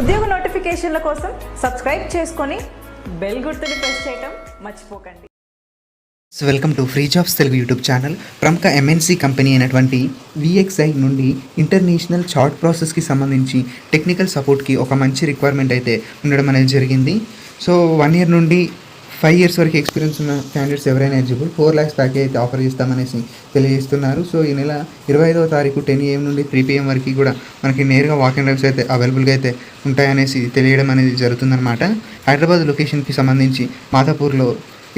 ఉద్యోగ నోటిఫికేషన్ల కోసం సబ్స్క్రైబ్ చేసుకొని బెల్ గుర్తుని ప్రెస్ చేయటం మర్చిపోకండి. So welcome to free jobs Telugu YouTube channel ప్రముఖ ఎంఎన్సీ కంపెనీ అయినటువంటి విఎక్స్ఐ నుండి ఇంటర్నేషనల్ చార్ట్ ప్రాసెస్కి సంబంధించి టెక్నికల్ సపోర్ట్కి ఒక మంచి రిక్వైర్మెంట్ అయితే ఉండడం అనేది జరిగింది. సో వన్ ఇయర్ నుండి ఫైవ్ ఇయర్స్ వరకు ఎక్స్పీరియన్స్ ఉన్న క్యాండిడేట్స్ ఎవరైనా ఎలిజిబుల్ ఫోర్ ల్యాక్స్ ప్యాకేజ్ అయితే ఆఫర్ చేస్తామనేసి తెలియజేస్తున్నారు. సో ఈ నెల ఇరవై ఐదవ తారీఖు టెన్ ఏఎం నుండి త్రీ పిఎం వరకు కూడా మనకి నేరుగా వాక్ అండ్ డ్రైవ్స్ అయితే అవైలబుల్గా అయితే ఉంటాయనేసి తెలియడం అనేది జరుగుతుందన్నమాట. హైదరాబాద్ లొకేషన్కి సంబంధించి మాతాపూర్లో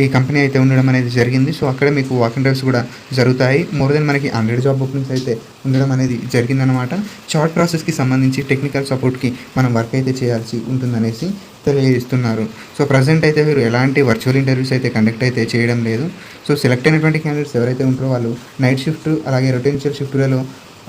ఈ కంపెనీ అయితే ఉండడం అనేది జరిగింది. సో అక్కడ మీకు వాకింగ్ డ్రైవ్స్ కూడా జరుగుతాయి. మోర్ దెన్ మనకి హండ్రెడ్ జాబ్ ఓపెనింగ్స్ అయితే ఉండడం అనేది జరిగిందనమాట చార్ట్ ప్రాసెస్కి సంబంధించి టెక్నికల్ సపోర్ట్కి మనం వర్క్ అయితే చేయాల్సి ఉంటుందనేసి తెలియజేస్తున్నారు సో ప్రజెంట్ అయితే వీరు ఎలాంటి వర్చువల్ ఇంటర్వ్యూస్ అయితే కండక్ట్ అయితే చేయడం లేదు. సో సెలెక్ట్ అయినటువంటి క్యాండిడేట్స్ ఎవరైతే ఉంటారో వాళ్ళు నైట్ షిఫ్ట్ అలాగే రొటెన్షియల్ షిఫ్ట్లలో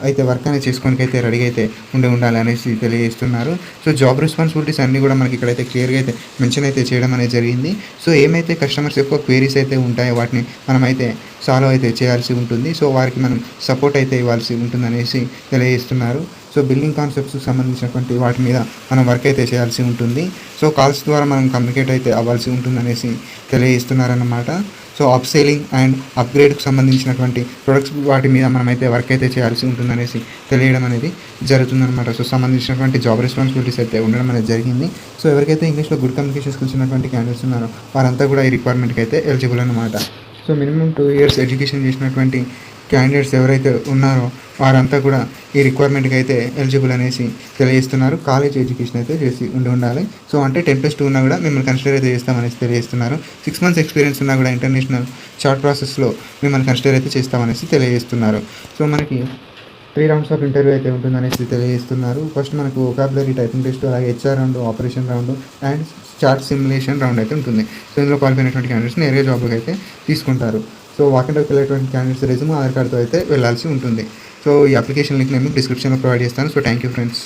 అయితే వర్క్ అనేది చేసుకోనికి అయితే రెడీ అయితే ఉండి ఉండాలి అనేసి తెలియజేస్తున్నారు. సో జాబ్ రెస్పాన్సిబిలిటీస్ అన్నీ కూడా మనకి ఇక్కడైతే క్లియర్గా అయితే మెన్షన్ అయితే చేయడం అనేది జరిగింది. సో ఏమైతే కస్టమర్స్ ఎక్కువ క్వేరీస్ అయితే ఉంటాయో వాటిని మనమైతే సాల్వ్ అయితే చేయాల్సి ఉంటుంది. సో వారికి మనం సపోర్ట్ అయితే ఇవ్వాల్సి ఉంటుంది అనేసి తెలియజేస్తున్నారు. సో బిల్డింగ్ కాన్సెప్ట్స్కి సంబంధించినటువంటి వాటి మీద మనం వర్క్ అయితే చేయాల్సి ఉంటుంది. సో కాల్స్ ద్వారా మనం కమ్యూనికేట్ అయితే అవ్వాల్సి ఉంటుందనేసి తెలియజేస్తున్నారన్నమాట. సో అప్ సేలింగ్ అండ్ అప్గ్రేడ్కి సంబంధించినటువంటి ప్రొడక్ట్స్ వాటి మీద మనమైతే వర్క్ అయితే చేయాల్సి ఉంటుందనేసి తెలియడం అనేది జరుగుతుందన్నమాట. సో సంబంధించినటువంటి జాబ్ రెస్పాన్సిబిలిటీస్ అయితే ఉండడం అనేది జరిగింది. సో ఎవరికైతే ఇంగ్లీష్లో గుడ్ కమ్యూనికేషన్ స్కిల్స్ ఉన్నటువంటి క్యాండిడేట్స్ ఉన్నారో వారంతా కూడా ఈ రిక్వైర్మెంట్కి అయితే ఎలిజిబుల్ అనమాట so minimum two years education చేసినటువంటి క్యాండిడేట్స్ ఎవరైతే ఉన్నారో వారంతా కూడా ఈ రిక్వైర్మెంట్కి అయితే ఎలిజిబుల్ అనేసి తెలియజేస్తున్నారు. కాలేజ్ ఎడ్యుకేషన్ అయితే చేసి ఉండి ఉండాలి. సో అంటే టెన్ ప్లస్ టూ ఉన్నా కూడా మిమ్మల్ని కన్సిడర్ అయితే చేస్తామనేసి తెలియజేస్తున్నారు. సిక్స్ మంత్స్ ఎక్స్పీరియన్స్ ఉన్నా కూడా ఇంటర్నేషనల్ షార్ట్ ప్రాసెస్లో మిమ్మల్ని కన్సిడర్ అయితే చేస్తామనేసి తెలియజేస్తున్నారు. సో మనకి త్రీ రౌండ్స్ ఆఫ్ ఇంటర్వ్యూ అయితే ఉంటుందనేసి తెలియజేస్తున్నారు. ఫస్ట్ మనకు ఒకాబులరీ టైపింగ్ టెస్ట్ అలాగే HR round operation round and chat simulation round అయితే ఉంటుంది. సో ఇందులో క్వాలిఫైనటువంటి క్యాండిడేట్స్ నేరుగా జాబ్కి అయితే తీసుకుంటారు. సో వాకింగ్కి వెళ్ళేటువంటి క్యాండిడేట్స్ రెజ్యూమ్ ఆధార్ కార్డ్తో అయితే వెళ్ళాల్సి ఉంటుంది. సో ఈ అప్లికేషన్ లింక్ నేను డిస్క్రిప్షన్లో ప్రొవైడ్ చేస్తాను. So thank you friends